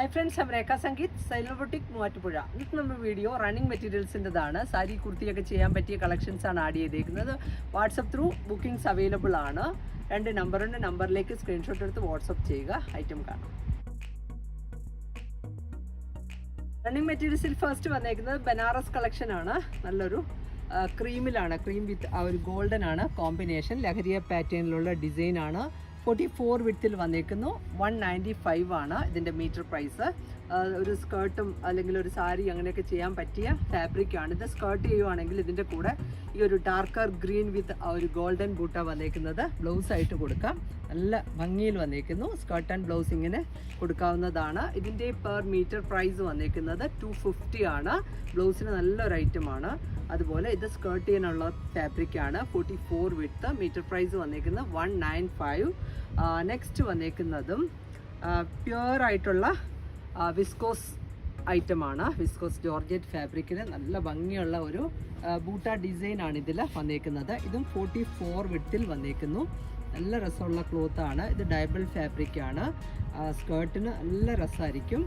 Hi friends ഞാൻ രേഖ സംഗീത് സൈലോബോട്ടിക് മൂവാറ്റുപുഴ ഇത് നമ്മുടെ വീഡിയോ റണ്ണിങ് മെറ്റീരിയൽസിന്റെതാണ് സാരി കുർത്തിയൊക്കെ ചെയ്യാൻ പറ്റിയ കളക്ഷൻസ് ആണ് ആഡ് ചെയ്തേക്കുന്നത്. വാട്സപ്പ് ത്രൂ ബുക്കിംഗ്സ് അവൈലബിൾ ആണ്. രണ്ട് നമ്പറുണ്ട് നമ്പറിലേക്ക് സ്ക്രീൻഷോട്ട് എടുത്ത് വാട്സപ്പ് ചെയ്യുക. ഐറ്റം കാണാം. റണ്ണിങ് മെറ്റീരിയൽസിൽ ഫസ്റ്റ് വന്നേക്കുന്നത് ബനാറസ് കളക്ഷൻ ആണ്. നല്ലൊരു ക്രീമിലാണ് ക്രീം വിത്ത് ആ ഒരു ഗോൾഡൻ ആണ്. കോമ്പിനേഷൻ ലഹരിയ പാറ്റേണിലുള്ള ഡിസൈൻ ആണ്. ഫോർട്ടി ഫോർ വിത്തിൽ വന്നേക്കുന്നു. വൺ നയന്റി ഫൈവ് ആണ് ഇതിന്റെ മീറ്റർ പ്രൈസ് ഒരു സ്കേർട്ടും അല്ലെങ്കിൽ ഒരു സാരി അങ്ങനെയൊക്കെ ചെയ്യാൻ പറ്റിയ ഫാബ്രിക്കാണ് ഇത് സ്കേർട്ട് ചെയ്യുവാണെങ്കിൽ ഇതിന്റെ കൂടെ ഈ ഒരു ഡാർക്കർ ഗ്രീൻ വിത്ത് ഒരു ഗോൾഡൻ ബൂട്ട വന്നേക്കുന്നത്. ബ്ലൗസ് ആയിട്ട് കൊടുക്കാം. നല്ല ഭംഗിയിൽ വന്നേക്കുന്നു. സ്കേർട്ട് ആൻഡ് ബ്ലൗസ് ഇങ്ങനെ കൊടുക്കാവുന്നതാണ്. ഇതിന്റെ പെർ മീറ്റർ പ്രൈസ് വന്നേക്കുന്നത് ടു ഫിഫ്റ്റി ആണ്. ബ്ലൗസിന് നല്ലൊരു ഐറ്റമാണ് അതുപോലെ ഇത് സ്കേർട്ട് ചെയ്യാനുള്ള ഫാബ്രിക് ആണ്. Forty four width metre price വന്നേക്കുന്നത് വൺ നയൻ ഫൈവ് നെക്സ്റ്റ് വന്നേക്കുന്നതും പ്യുവർ ആയിട്ടുള്ള വിസ്കോസ് ഐറ്റമാണ് വിസ്കോസ് ജോർജറ്റ് ഫാബ്രിക്കിന് നല്ല ഭംഗിയുള്ള ഒരു ബൂട്ട ഡിസൈൻ ആണ് ഇതിൽ വന്നേക്കുന്നത്. ഇതും ഫോർട്ടി ഫോർ വിട്ടിൽ വന്നേക്കുന്നു. നല്ല രസമുള്ള ക്ലോത്ത് ആണ് ഇത് ഡയബിൾ ഫാബ്രിക് ആണ് സ്കേർട്ടിന് നല്ല രസമായിരിക്കും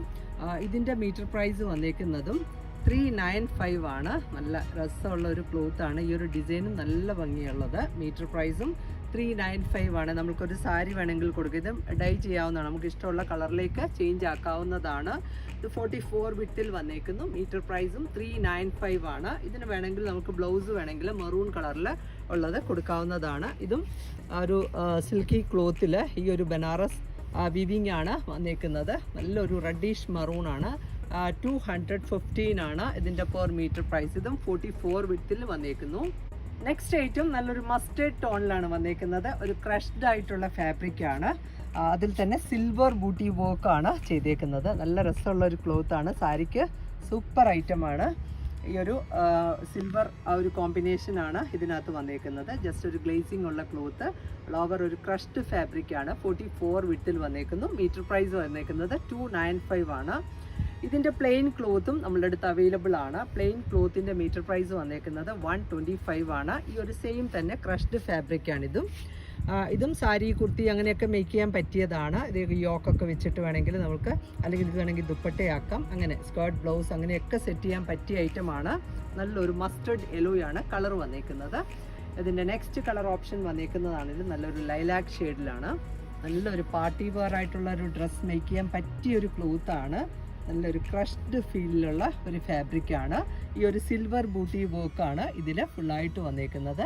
ഇതിന്റെ മീറ്റർ പ്രൈസ് വന്നേക്കുന്നതും ത്രീ നയൻ ഫൈവ് ആണ്. നല്ല രസമുള്ള ഒരു ക്ലോത്ത് ആണ് ഈ ഒരു ഡിസൈനും നല്ല ഭംഗിയുള്ളത്. മീറ്റർ പ്രൈസും ത്രീ നയൻ ഫൈവ് ആണ്. നമുക്കൊരു സാരി വേണമെങ്കിൽ കൊടുക്കുക ഇത് ഡൈ ചെയ്യാവുന്നതാണ്. നമുക്ക് ഇഷ്ടമുള്ള കളറിലേക്ക് ചേഞ്ച് ആക്കാവുന്നതാണ്. ഇത് ഫോർട്ടി ഫോർ വിത്തിൽ വന്നേക്കുന്നു. മീറ്റർ പ്രൈസും ത്രീ നയൻ ഫൈവ് ആണ്. ഇതിന് വേണമെങ്കിൽ നമുക്ക് ബ്ലൗസ് വേണമെങ്കിൽ മെറൂൺ കളറിൽ ഉള്ളത് കൊടുക്കാവുന്നതാണ്. ഇതും ഒരു സിൽക്കി ക്ലോത്തിൽ ഈ ഒരു ബനാറസ് വിവിങ് ആണ് വന്നേക്കുന്നത്. നല്ലൊരു റെഡിഷ് മറൂൺ ആണ്. ടു ഹൺഡ്രഡ് ഫിഫ്റ്റീൻ ആണ് ഇതിന്റെ പെർ മീറ്റർ പ്രൈസ് ഇതും ഫോർട്ടി ഫോർ വിത്തിൽ വന്നേക്കുന്നു. നെക്സ്റ്റ് ഐറ്റം നല്ലൊരു മസ്റ്റേഡ് ടോണിലാണ് വന്നേക്കുന്നത്. ഒരു ക്രഷ്ഡ് ആയിട്ടുള്ള ഫാബ്രിക് ആണ്. അതിൽ തന്നെ സിൽവർ ബൂട്ടി വർക്ക് ആണ് ചെയ്തേക്കുന്നത്. നല്ല രസമുള്ള ഒരു ക്ലോത്ത് ആണ്. സാരിക്ക് സൂപ്പർ ഐറ്റമാണ് ഈ ഒരു സിൽവർ ആ ഒരു കോമ്പിനേഷൻ ആണ് ഇതിനകത്ത് വന്നേക്കുന്നത്. ജസ്റ്റ് ഒരു ഗ്ലേസിംഗ് ഉള്ള ക്ലോത്ത് ലോവർ ഒരു ക്രഷ്ഡ് ഫാബ്രിക് ആണ്. ഫോർട്ടി ഫോർ വിട്ടിൽ വന്നേക്കുന്നു. മീറ്റർ പ്രൈസ് വന്നേക്കുന്നത് ടു നയൻ ഫൈവ് ആണ്. ഇതിന്റെ പ്ലെയിൻ ക്ലോത്തും നമ്മളുടെ അടുത്ത് അവൈലബിൾ ആണ്. പ്ലെയിൻ ക്ലോത്തിന്റെ മീറ്റർ പ്രൈസ് വന്നേക്കുന്നത് വൺ ട്വന്റി ഫൈവ് ആണ്. ഈ ഒരു സെയിം തന്നെ ക്രഷ്ഡ് ഫാബ്രിക് ആണിതും ആ, ഇതും സാരി കുർത്തി അങ്ങനെയൊക്കെ മേക്ക് ചെയ്യാൻ പറ്റിയതാണ്. ഇത് യോക്കൊക്കെ വെച്ചിട്ട് വേണമെങ്കിൽ നമുക്ക് അല്ലെങ്കിൽ ഇത് വേണമെങ്കിൽ ദുപ്പട്ടയാക്കാം. അങ്ങനെ സ്കേർട്ട് ബ്ലൗസ് അങ്ങനെയൊക്കെ സെറ്റ് ചെയ്യാൻ പറ്റിയ ഐറ്റമാണ് നല്ലൊരു മസ്റ്റർഡ് യെലോയാണ് കളർ വന്നേക്കുന്നത്. ഇതിന്റെ നെക്സ്റ്റ് കളർ ഓപ്ഷൻ വന്നേക്കുന്നതാണെങ്കിൽ നല്ലൊരു ലൈലാക്ക് ഷെയ്ഡിലാണ് നല്ലൊരു പാർട്ടി വെയർ ആയിട്ടുള്ള ഒരു ഡ്രസ്സ് മേക്ക് ചെയ്യാൻ പറ്റിയൊരു ക്ലോത്താണ് നല്ലൊരു ക്രഷ്ഡ് ഫീലിലുള്ള ഒരു ഫാബ്രിക്കാണ് ഈ ഒരു സിൽവർ ബൂട്ടി വർക്കാണ് ഇതിൽ ഫുള്ളായിട്ട് വന്നേക്കുന്നത്.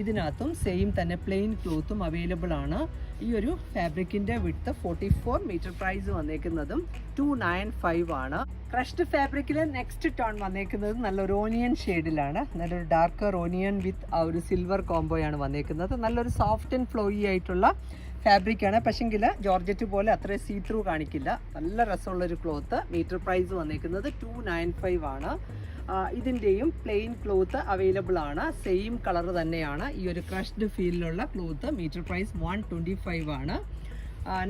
ഇതിനകത്തും സെയിം തന്നെ പ്ലെയിൻ ക്ലോത്തും അവൈലബിൾ ആണ്. ഈ ഒരു ഫാബ്രിക്കിന്റെ width forty four metre price വന്നേക്കുന്നതും two nine five ആണ്. ക്രഷ്ഡ് ഫാബ്രിക്കിൽ നെക്സ്റ്റ് ടോൺ വന്നേക്കുന്നത് നല്ലൊരു ഓനിയൻ ഷെയ്ഡിലാണ് നല്ലൊരു ഡാർക്കർ ഓനിയൻ വിത്ത് ആ ഒരു സിൽവർ കോംബോയാണ് വന്നേക്കുന്നത്. നല്ലൊരു സോഫ്റ്റ് ആൻഡ് ഫ്ലോയി ആയിട്ടുള്ള ഫാബ്രിക്കാണ്. പക്ഷെങ്കിൽ ജോർജറ്റ് പോലെ അത്ര സീ ത്രൂ കാണിക്കില്ല. നല്ല രസമുള്ളൊരു ക്ലോത്ത് മീറ്റർ പ്രൈസ് വന്നേക്കുന്നത് ടു നയൻ ഫൈവ് ആണ്. ഇതിന്റെയും പ്ലെയിൻ ക്ലോത്ത് അവൈലബിൾ ആണ്. സെയിം കളർ തന്നെയാണ്. ഈ ഒരു crushed ഫീലിലുള്ള cloth metre price one twenty five ആണ്.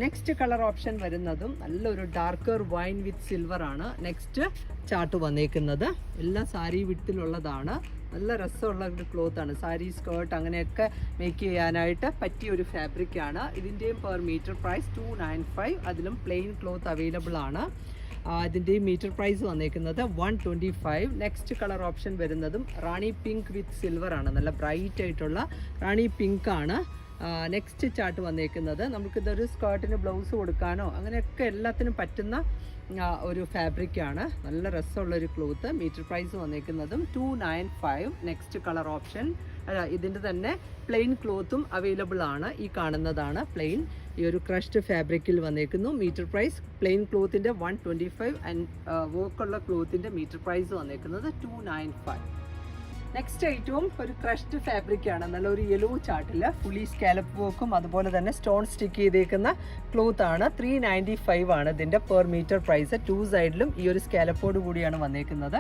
നെക്സ്റ്റ് കളർ ഓപ്ഷൻ വരുന്നതും നല്ലൊരു ഡാർക്കർ വൈൻ വിത്ത് സിൽവർ ആണ്. നെക്സ്റ്റ് ചാർട്ട് വന്നേക്കുന്നത്. എല്ലാ സാരി വിട്ടിലുള്ളതാണ് നല്ല രസമുള്ള ഒരു ആണ്. സാരി സ്കേർട്ട് അങ്ങനെയൊക്കെ മേക്ക് ചെയ്യാനായിട്ട് പറ്റിയ ഒരു ഫാബ്രിക് ആണ്. ഇതിന്റെയും per metre price two nine five അതിലും പ്ലെയിൻ ക്ലോത്ത് അവൈലബിൾ ആണ്. അതിന്റെയും മീറ്റർ പ്രൈസ് വന്നേക്കുന്നത് one twenty five next colour option വരുന്നതും റാണി പിങ്ക് വിത്ത് സിൽവർ ആണ്. നല്ല ബ്രൈറ്റ് ആയിട്ടുള്ള റാണി പിങ്ക് ആണ്. നെക്സ്റ്റ് ചാർട്ട് വന്നേക്കുന്നത്. നമുക്കിതൊരു സ്കേർട്ടിന് ബ്ലൗസ് കൊടുക്കാനോ അങ്ങനെയൊക്കെ എല്ലാത്തിനും പറ്റുന്ന ഒരു ഫാബ്രിക്കാണ് നല്ല രസമുള്ളൊരു cloth metre price വന്നേക്കുന്നതും two nine five next colour option ഇതിന്റെ തന്നെ പ്ലെയിൻ ക്ലോത്തും അവൈലബിൾ ആണ് ഈ കാണുന്നതാണ് പ്ലെയിൻ ഈ ഒരു ക്രഷ്ഡ് ഫാബ്രിക്കിൽ വന്നേക്കുന്നു. മീറ്റർ പ്രൈസ് പ്ലെയിൻ ക്ലോത്തിന്റെ വൺ ട്വന്റി ഫൈവ് ആൻഡ് വർക്കുള്ള ക്ലോത്തിന്റെ മീറ്റർ പ്രൈസ് വന്നേക്കുന്നത് ടു നയൻ ഫൈവ് നെക്സ്റ്റ് ഐറ്റവും ഒരു ക്രഷ്ഡ് ഫാബ്രിക് ആണ്. നല്ല ഒരു യെല്ലോ ചാർട്ടിൽ ഫുള്ളി സ്കാലപ്പ് വർക്കും അതുപോലെ തന്നെ സ്റ്റോൺ സ്റ്റിക്ക് ചെയ്തേക്കുന്ന ക്ലോത്ത് ആണ്. ത്രീ നയന്റി ഫൈവ് ആണ് ഇതിന്റെ പെർ മീറ്റർ പ്രൈസ് ടു സൈഡിലും ഈ ഒരു സ്കാലപ്പോട് കൂടിയാണ് വന്നേക്കുന്നത്.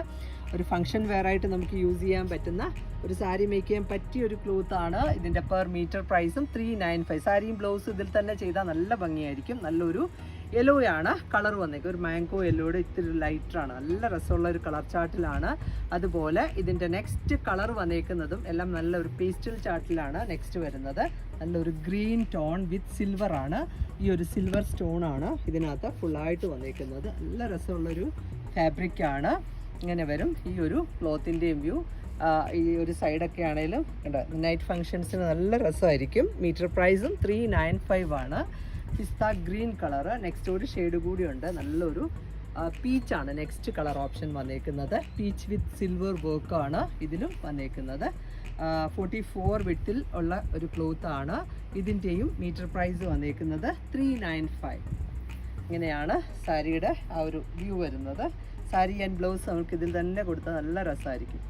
ഒരു ഫംഗ്ഷൻ വെയർ ആയിട്ട് നമുക്ക് യൂസ് ചെയ്യാൻ പറ്റുന്ന ഒരു സാരി മേക്ക് ചെയ്യാൻ പറ്റിയ ഒരു ക്ലോത്ത് ആണ് ഇതിന്റെ പെർ മീറ്റർ പ്രൈസും ത്രീ നയൻ ഫൈവ് സാരിയും ബ്ലൗസും ഇതിൽ തന്നെ ചെയ്താൽ നല്ല ഭംഗിയായിരിക്കും. നല്ലൊരു യെല്ലോ ആണ് കളർ വന്നേക്കുക ഒരു മാംഗോ യെല്ലോയുടെ ഇത്തിരി ലൈറ്ററാണ് നല്ല രസമുള്ള ഒരു കളർ ചാർട്ടിലാണ് അതുപോലെ ഇതിന്റെ നെക്സ്റ്റ് കളർ വന്നേക്കുന്നതും എല്ലാം നല്ല ഒരു പേസ്റ്റൽ ചാർട്ടിലാണ് നെക്സ്റ്റ് വരുന്നത്. നല്ലൊരു ഗ്രീൻ ടോൺ വിത്ത് സിൽവർ ആണ്. ഈ ഒരു സിൽവർ സ്റ്റോൺ ആണ് ഇതിനകത്ത് ഫുള്ളായിട്ട് വന്നേക്കുന്നത്. നല്ല രസമുള്ളൊരു ഫാബ്രിക് ആണ്. ഇങ്ങനെ വരും. ഈ ഒരു ക്ലോത്തിന്റെയും വ്യൂ ഈ ഒരു സൈഡൊക്കെ ആണെങ്കിലും നൈറ്റ് ഫങ്ഷൻസിന് നല്ല രസമായിരിക്കും. മീറ്റർ പ്രൈസും ത്രീ നയൻ ഫൈവ് ആണ്. Pista green colour. നെക്സ്റ്റ് ഒരു ഷെയ്ഡ് കൂടിയുണ്ട് നല്ലൊരു പീച്ചാണ് നെക്സ്റ്റ് കളർ ഓപ്ഷൻ വന്നേക്കുന്നത്. പീച്ച് വിത്ത് സിൽവർ വർക്കാണ് ഇതിലും വന്നേക്കുന്നത്. ഫോർട്ടി ഫോർ വിട്ടിൽ ഉള്ള ഒരു ക്ലോത്ത് ആണ് ഇതിന്റെയും മീറ്റർ പ്രൈസ് വന്നേക്കുന്നത് ത്രീ നയൻ ഫൈവ് ഇങ്ങനെയാണ് സാരിയുടെ ആ ഒരു വ്യൂ വരുന്നത്. സാരി ആൻഡ് ബ്ലൗസ് നമുക്ക് ഇതിൽ തന്നെ കൊടുത്താൽ നല്ല രസമായിരിക്കും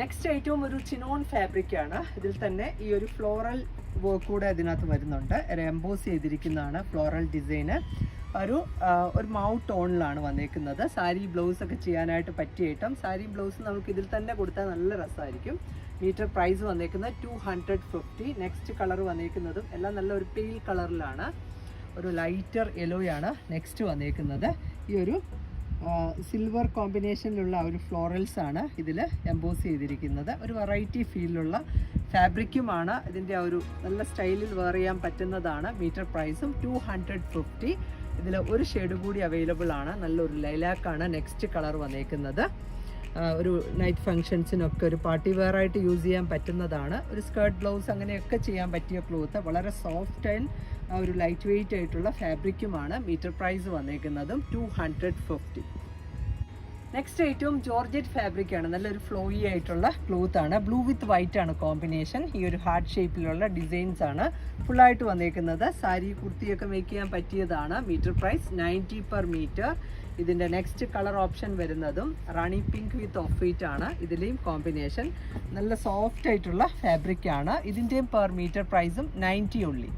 നെക്സ്റ്റ് ഏറ്റവും ഒരു ചിനോൺ ഫാബ്രിക് ആണ്. ഇതിൽ തന്നെ ഈ ഒരു ഫ്ലോറൽ വർക്ക് കൂടെ അതിനകത്ത് വരുന്നുണ്ട്. എംബോസ് ചെയ്തിരിക്കുന്നതാണ് ഫ്ലോറൽ ഡിസൈന് ഒരു ഒരു മൗ ടോണിലാണ് വന്നേക്കുന്നത്. സാരി ബ്ലൗസ് ഒക്കെ ചെയ്യാനായിട്ട് പറ്റിയ ഐറ്റം സാരി ബ്ലൗസ് നമുക്ക് ഇതിൽ തന്നെ കൊടുത്താൽ നല്ല രസമായിരിക്കും. മീറ്റർ പ്രൈസ് വന്നേക്കുന്നത് two hundred fifty next colour വന്നേക്കുന്നതും എല്ലാം നല്ല ഒരു പെയിൽ കളറിലാണ് ഒരു ലൈറ്റർ യെലോയാണ് നെക്സ്റ്റ് വന്നേക്കുന്നത്. ഈ ഒരു സിൽവർ കോമ്പിനേഷനിലുള്ള ഒരു ഫ്ലോറൽസ് ആണ് ഇതിൽ എംബോസ് ചെയ്തിരിക്കുന്നത്. ഒരു വെറൈറ്റി ഫീലിലുള്ള ഫാബ്രിക്കുമാണ് ഇതിന്റെ ഒരു നല്ല സ്റ്റൈലിൽ വെയർ ചെയ്യാൻ പറ്റുന്നതാണ്. മീറ്റർ പ്രൈസും ടു ഹൺഡ്രഡ് ഫിഫ്റ്റി ഇതിൽ ഒരു ഷെയ്ഡ് കൂടി അവൈലബിൾ ആണ്. നല്ലൊരു ലൈലാക്കാണ് നെക്സ്റ്റ് കളർ വന്നേക്കുന്നത്. ഒരു നൈറ്റ് ഫങ്ഷൻസിനൊക്കെ ഒരു പാർട്ടി വെയർ ആയിട്ട് യൂസ് ചെയ്യാൻ പറ്റുന്നതാണ്. ഒരു സ്കേർട്ട് ബ്ലൗസ് അങ്ങനെയൊക്കെ ചെയ്യാൻ പറ്റിയ ക്ലോത്ത് വളരെ സോഫ്റ്റ് ആൻഡ് ഒരു ലൈറ്റ് വെയിറ്റ് ആയിട്ടുള്ള ഫാബ്രിക്കുമാണ് മീറ്റർ പ്രൈസ് വന്നേക്കുന്നതും ടു ഹൺഡ്രഡ് ഫിഫ്റ്റി നെക്സ്റ്റ് ഏറ്റവും ജോർജറ്റ് ഫാബ്രിക് ആണ്. നല്ലൊരു ഫ്ലോയി ആയിട്ടുള്ള ക്ലോത്ത് ആണ്. ബ്ലൂ വിത്ത് വൈറ്റ് ആണ് കോമ്പിനേഷൻ ഈ ഒരു ഹാർട്ട് ഷേപ്പിലുള്ള ഡിസൈൻസ് ആണ് ഫുള്ളായിട്ട് വന്നേക്കുന്നത്. സാരി കുർത്തിയൊക്കെ മേക്ക് ചെയ്യാൻ പറ്റിയതാണ്. Metre price ninety per metre ഇതിന്റെ നെക്സ്റ്റ് കളർ ഓപ്ഷൻ വരുന്നതും rani pink with off white ആണ്. ഇതിലെയും കോമ്പിനേഷൻ നല്ല സോഫ്റ്റ് ആയിട്ടുള്ള ഫാബ്രിക് ആണ്. ഇതിന്റെയും പെർ മീറ്റർ പ്രൈസും ninety only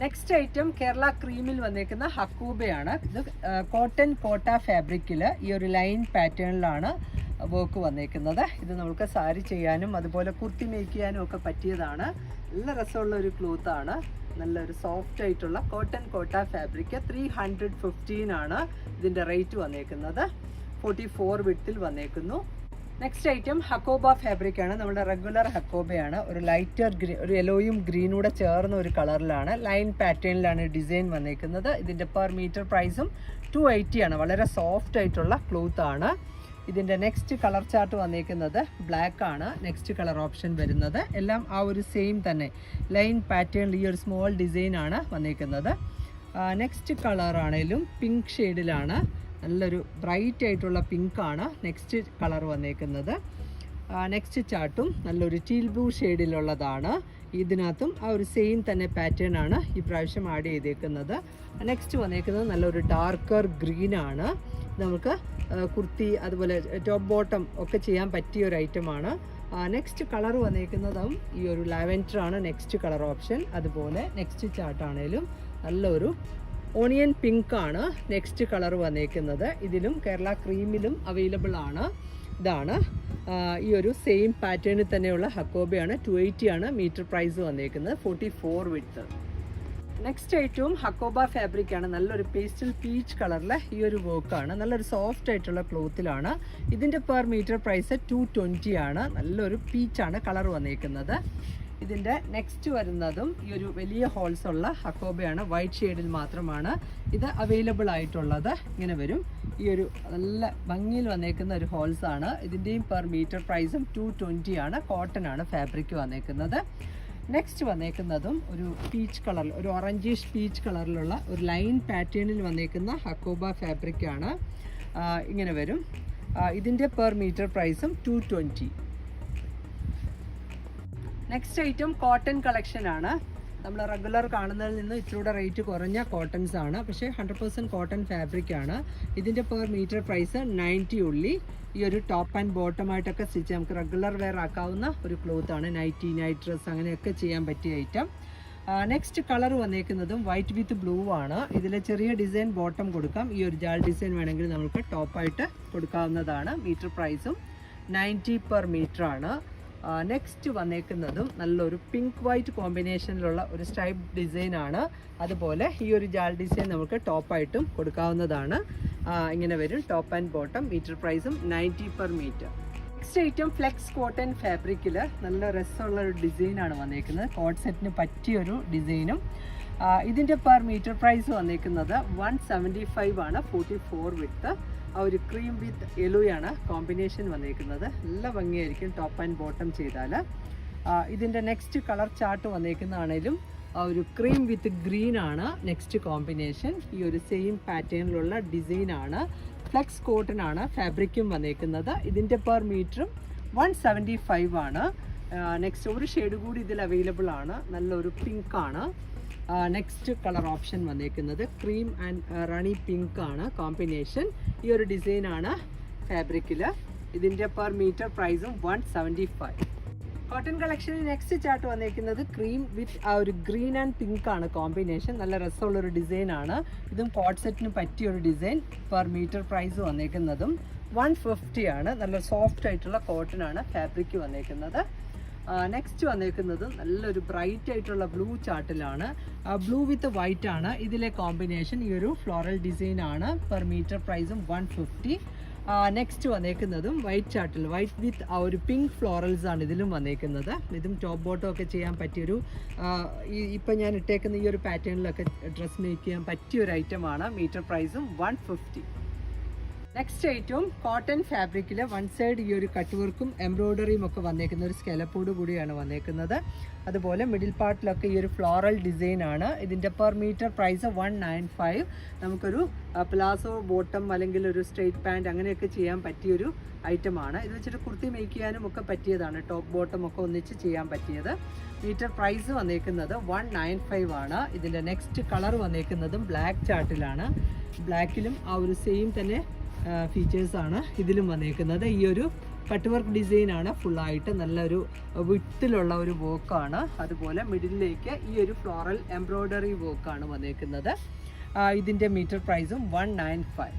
next item Kerala ക്രീമിൽ വന്നേക്കുന്ന ഹക്കൂബയാണ് ഇത് കോട്ടൺ കോട്ട ഫാബ്രിക്കിൽ ഈ ഒരു ലൈൻ പാറ്റേണിലാണ് വർക്ക് വന്നേക്കുന്നത്. ഇത് നമുക്ക് സാരി ചെയ്യാനും അതുപോലെ കുർത്തി മേക്ക് ചെയ്യാനും ഒക്കെ പറ്റിയതാണ്. നല്ല രസമുള്ള ഒരു ക്ലോത്ത് ആണ്. നല്ലൊരു സോഫ്റ്റ് ആയിട്ടുള്ള കോട്ടൺ കോട്ട ഫാബ്രിക് ത്രീ ഹൺഡ്രഡ് ഫിഫ്റ്റീൻ ആണ് ഇതിന്റെ റേറ്റ് വന്നേക്കുന്നത്. ഫോർട്ടി ഫോർ വിട്ടിൽ വന്നേക്കുന്നു. നെക്സ്റ്റ് ഐറ്റം ഹക്കോബ ഫാബ്രിക് ആണ്. നമ്മുടെ റെഗുലർ ഹക്കോബയാണ് ഒരു ലൈറ്റർ ഗ്രീൻ ഒരു യെല്ലോയും ഗ്രീനൂടെ ചേർന്ന ഒരു കളറിലാണ് ലൈൻ പാറ്റേണിലാണ് ഡിസൈൻ വന്നിരിക്കുന്നത് ഇതിന്റെ പെർ മീറ്റർ പ്രൈസും ടു ആണ്. വളരെ സോഫ്റ്റ് ആയിട്ടുള്ള ക്ലോത്ത് ആണ്. ഇതിന്റെ നെക്സ്റ്റ് കളർ ചാർട്ട് വന്നിരിക്കുന്നത് ബ്ലാക്ക് ആണ്. നെക്സ്റ്റ് കളർ ഓപ്ഷൻ വരുന്നത്. എല്ലാം ആ ഒരു സെയിം തന്നെ. ലൈൻ പാറ്റേണിൽ ഈ ഒരു സ്മോൾ ഡിസൈൻ ആണ് വന്നേക്കുന്നത്. നെക്സ്റ്റ് കളർ ആണേലും പിങ്ക് ഷെയ്ഡിലാണ് നല്ലൊരു ബ്രൈറ്റ് ആയിട്ടുള്ള പിങ്കാണ് നെക്സ്റ്റ് കളർ വന്നേക്കുന്നത്. നെക്സ്റ്റ് ചാർട്ടും നല്ലൊരു ടീൽ ബ്ലൂ ഷെയ്ഡിലുള്ളതാണ്. ഇതിനകത്തും ആ ഒരു സെയിം തന്നെ പാറ്റേൺ ആണ് ഈ പ്രാവശ്യം ആഡ് ചെയ്തേക്കുന്നത്. നെക്സ്റ്റ് വന്നേക്കുന്നത് നല്ലൊരു ഡാർക്കർ ഗ്രീൻ ആണ്. നമുക്ക് കുർത്തി അതുപോലെ ടോപ്പ് ബോട്ടം ഒക്കെ ചെയ്യാൻ പറ്റിയ ഒരു ഐറ്റമാണ് നെക്സ്റ്റ് കളർ വന്നേക്കുന്നതും ഈ ഒരു ലാവൻഡർ ആണ് നെക്സ്റ്റ് കളർ ഓപ്ഷൻ. അതുപോലെ നെക്സ്റ്റ് ചാർട്ടാണേലും നല്ലൊരു ഓണിയൻ പിങ്ക് ആണ് നെക്സ്റ്റ് കളർ വന്നേക്കുന്നത്. ഇതിലും കേരള ക്രീമിലും അവൈലബിൾ ആണ്. ഇതാണ്. ഈ ഒരു സെയിം പാറ്റേണിൽ തന്നെയുള്ള ഹക്കോബയാണ് ടു എയ്റ്റി ആണ് മീറ്റർ പ്രൈസ് വന്നേക്കുന്നത്. ഫോർട്ടി ഫോർ വിത്ത് നെക്സ്റ്റ് ഐറ്റവും ഹക്കോബ ഫാബ്രിക് ആണ്. നല്ലൊരു പേസ്റ്റൽ പീച്ച് കളറിലെ ഈ ഒരു വർക്കാണ് നല്ലൊരു സോഫ്റ്റ് ആയിട്ടുള്ള ക്ലോത്തിലാണ് ഇതിന്റെ per metre price two twenty ആണ്. നല്ലൊരു പീച്ചാണ് കളർ വന്നേക്കുന്നത്. ഇതിന്റെ നെക്സ്റ്റ് വരുന്നതും ഈ ഒരു വലിയ ഹോൾസ് ഉള്ള ഹക്കോബയാണ് വൈറ്റ് ഷെയ്ഡിൽ മാത്രമാണ് ഇത് അവൈലബിൾ ആയിട്ടുള്ളത്. ഇങ്ങനെ വരും. ഈ ഒരു നല്ല ഭംഗിയിൽ വന്നേക്കുന്ന ഒരു ഹോൾസ് ആണ്. ഇതിന്റെയും പെർ മീറ്റർ പ്രൈസും ടു ട്വന്റി ആണ്. കോട്ടൺ ആണ് ഫാബ്രിക് വന്നേക്കുന്നത്. നെക്സ്റ്റ് വന്നേക്കുന്നതും ഒരു പീച്ച് കളറിൽ ഒരു ഓറഞ്ചിഷ് പീച്ച് കളറിലുള്ള ഒരു ലൈൻ പാറ്റേണിൽ വന്നേക്കുന്ന ഹക്കോബ ഫാബ്രിക് ആണ്. ഇങ്ങനെ വരും. ഇതിന്റെ പെർ മീറ്റർ പ്രൈസും two twenty next item cotton collection ആണ്. നമ്മൾ റെഗുലർ കാണുന്നതിൽ നിന്ന് ഇച്ചിലൂടെ റേറ്റ് കുറഞ്ഞ കോട്ടൺസ് ആണ്. പക്ഷേ ഹൺഡ്രഡ് പെർസെന്റ് കോട്ടൺ ഫാബ്രിക് ആണ്. ഇതിന്റെ per metre price ninety only. ഈ ഒരു ടോപ്പ് ആൻഡ് ബോട്ടം ആയിട്ടൊക്കെ സ്റ്റിച്ച് നമുക്ക് റെഗുലർ വെയർ ആക്കാവുന്ന ഒരു ക്ലോത്ത് ആണ്. നൈറ്റി നൈറ്റ് ഡ്രസ്സ് അങ്ങനെയൊക്കെ ചെയ്യാൻ പറ്റിയ ഐറ്റം നെക്സ്റ്റ് കളർ വന്നേക്കുന്നതും വൈറ്റ് വിത്ത് ബ്ലൂ ആണ്. ഇതിൽ ചെറിയ ഡിസൈൻ ബോട്ടം കൊടുക്കാം. ഈ ഒരു ജാൾ ഡിസൈൻ വേണമെങ്കിൽ നമുക്ക് ടോപ്പായിട്ട് കൊടുക്കാവുന്നതാണ്. മീറ്റർ പ്രൈസും നയന്റി പെർ മീറ്റർ ആണ്. നെക്സ്റ്റ് വന്നേക്കുന്നതും നല്ലൊരു പിങ്ക് വൈറ്റ് കോമ്പിനേഷനിലുള്ള ഒരു സ്ട്രൈപ്പ് ഡിസൈൻ ആണ്. അതുപോലെ ഈ ഒരു ജാൽ ഡിസൈൻ നമുക്ക് ടോപ്പായിട്ടും കൊടുക്കാവുന്നതാണ്. ഇങ്ങനെ വരും ടോപ്പ് ആൻഡ് ബോട്ടം മീറ്റർ പ്രൈസും ninety per metre next item flex cotton ഫാബ്രിക്കിൽ നല്ല രസമുള്ള ഒരു ഡിസൈനാണ് വന്നേക്കുന്നത്. കോട്ട് സെറ്റിന് പറ്റിയൊരു ഡിസൈനും ഇതിന്റെ പെർ മീറ്റർ പ്രൈസ് വന്നിരിക്കുന്നത് വൺ സെവന്റി ഫൈവ് ആണ്. ഫോർട്ടി ഫോർ വിത്ത് ആ ഒരു ക്രീം വിത്ത് യെലോയാണ് കോമ്പിനേഷൻ വന്നിരിക്കുന്നത് നല്ല ഭംഗിയായിരിക്കും ടോപ്പ് ആൻഡ് ബോട്ടം ചെയ്താൽ ഇതിന്റെ നെക്സ്റ്റ് കളർ ചാർട്ട് വന്നിരിക്കുന്നതാണേലും ആ ഒരു ക്രീം വിത്ത് ഗ്രീൻ ആണ് നെക്സ്റ്റ് കോമ്പിനേഷൻ ഈ ഒരു സെയിം പാറ്റേണിലുള്ള ഡിസൈൻ ആണ്. ഫ്ലെക്സ് കോട്ടൺ ആണ് ഫാബ്രിക്കും വന്നിരിക്കുന്നത് ഇതിന്റെ പെർ മീറ്ററും വൺ സെവന്റി ഫൈവ് ആണ്. നെക്സ്റ്റ് ഒരു ഷെയ്ഡ് കൂടി ഇതിൽ അവൈലബിൾ ആണ്. നല്ലൊരു പിങ്ക് ആണ്. നെക്സ്റ്റ് കളർ ഓപ്ഷൻ വന്നേക്കുന്നത് ക്രീം ആൻഡ് റണി പിങ്ക് ആണ്. കോമ്പിനേഷൻ ഈ ഒരു ഡിസൈൻ ആണ് ഫാബ്രിക്കിൽ ഇതിന്റെ പെർ മീറ്റർ പ്രൈസും വൺ സെവന്റി ഫൈവ് കോട്ടൺ കളക്ഷനിൽ നെക്സ്റ്റ് ചാർട്ട് വന്നേക്കുന്നത് ക്രീം വിത്ത് ആ ഒരു ഗ്രീൻ ആൻഡ് പിങ്ക് ആണ് കോമ്പിനേഷൻ നല്ല രസമുള്ള ഒരു ഡിസൈൻ ആണ്. ഇതും കോട്ട് സെറ്റിന് പറ്റിയ ഒരു ഡിസൈൻ പെർ മീറ്റർ പ്രൈസ് വന്നേക്കുന്നതും. വൺ ആണ്. നല്ല സോഫ്റ്റ് ആയിട്ടുള്ള കോട്ടൺ ആണ് ഫാബ്രിക് വന്നേക്കുന്നത്. നെക്സ്റ്റ് വന്നിരിക്കുന്നത് നല്ലൊരു ബ്രൈറ്റ് ആയിട്ടുള്ള ബ്ലൂ ചാർട്ടിലാണ് ബ്ലൂ വിത്ത് വൈറ്റ് ആണ്. ഇതിലെ കോമ്പിനേഷൻ ഈ ഒരു ഫ്ലോറൽ ഡിസൈൻ ആണ്. പെർ മീറ്റർ പ്രൈസും വൺ ഫിഫ്റ്റി നെക്സ്റ്റ് വന്നേക്കുന്നതും വൈറ്റ് ചാർട്ടിൽ വൈറ്റ് വിത്ത് ആ ഒരു പിങ്ക് ഫ്ലോറൽസ് ആണ് ഇതിലും വന്നേക്കുന്നത്. ഇതും ടോപ്പ് ബോട്ടം ഒക്കെ ചെയ്യാൻ പറ്റിയൊരു ഇപ്പം ഞാൻ ഇട്ടേക്കുന്ന ഈ ഒരു പാറ്റേണിലൊക്കെ ഡ്രസ്സ് മേക്ക് ചെയ്യാൻ പറ്റിയൊരു ഐറ്റമാണ് മീറ്റർ പ്രൈസും വൺ ഫിഫ്റ്റി നെക്സ്റ്റ് ഐറ്റവും കോട്ടൺ ഫാബ്രിക്കിൽ വൺ സൈഡ് ഈ ഒരു കട്ട് വർക്കും എംബ്രോയ്ഡറിയും ഒക്കെ വന്നേക്കുന്ന ഒരു സ്കെലപ്പോട് കൂടിയാണ് വന്നേക്കുന്നത്. അതുപോലെ മിഡിൽ പാർട്ടിലൊക്കെ ഈ ഒരു ഫ്ലോറൽ ഡിസൈൻ ആണ്. ഇതിന്റെ per metre price one nine five നമുക്കൊരു പ്ലാസോ ബോട്ടം അല്ലെങ്കിൽ ഒരു സ്ട്രെയിറ്റ് പാന്റ് അങ്ങനെയൊക്കെ ചെയ്യാൻ പറ്റിയൊരു ഐറ്റമാണ് ഇത് വെച്ചിട്ട് കുർത്തി മേക്ക് ചെയ്യാനും ഒക്കെ പറ്റിയതാണ്. ടോപ്പ് ബോട്ടം ഒക്കെ ഒന്നിച്ച് ചെയ്യാൻ പറ്റിയത്. മീറ്റർ പ്രൈസ് വന്നേക്കുന്നത് വൺ നയൻ ഫൈവ് ആണ്. ഇതിന്റെ നെക്സ്റ്റ് കളർ വന്നേക്കുന്നതും ബ്ലാക്ക് ചാർട്ടിലാണ് ബ്ലാക്കിലും ആ ഒരു സെയിം തന്നെ ഫീച്ചേഴ്സ് ആണ് ഇതിലും വന്നേക്കുന്നത്. ഈ ഒരു കട്ട് വർക്ക് ഡിസൈൻ ആണ് ഫുള്ളായിട്ട് നല്ലൊരു വിട്ടിലുള്ള ഒരു വോക്കാണ് അതുപോലെ മിഡിലേക്ക് ഈ ഒരു ഫ്ലോറൽ എംബ്രോയ്ഡറി വോക്കാണ് വന്നേക്കുന്നത്. ഇതിന്റെ മീറ്റർ പ്രൈസും വൺ നയൻ ഫൈവ്